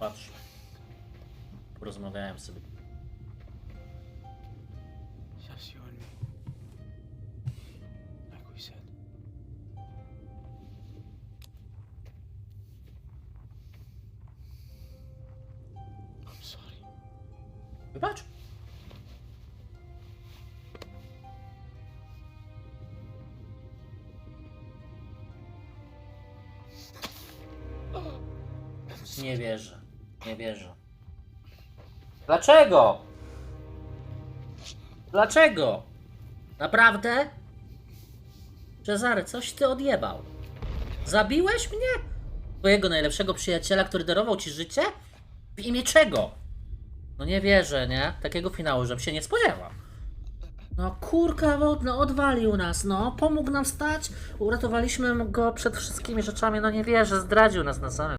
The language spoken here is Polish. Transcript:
Patrz. Porozmawiałem sobie. Just you and me. Like we said. I'm sorry. Wybacz. Nie wierzę. Nie wierzę. Dlaczego? Dlaczego? Naprawdę? Cezary, coś ty odjebał. Zabiłeś mnie? Twojego najlepszego przyjaciela, który darował ci życie? W imię czego? No nie wierzę, nie? Takiego finału, żebym się nie spodziewał. No kurka wodna, odwalił nas, no. Pomógł nam wstać, uratowaliśmy go przed wszystkimi rzeczami, no nie wierzę, zdradził nas na samym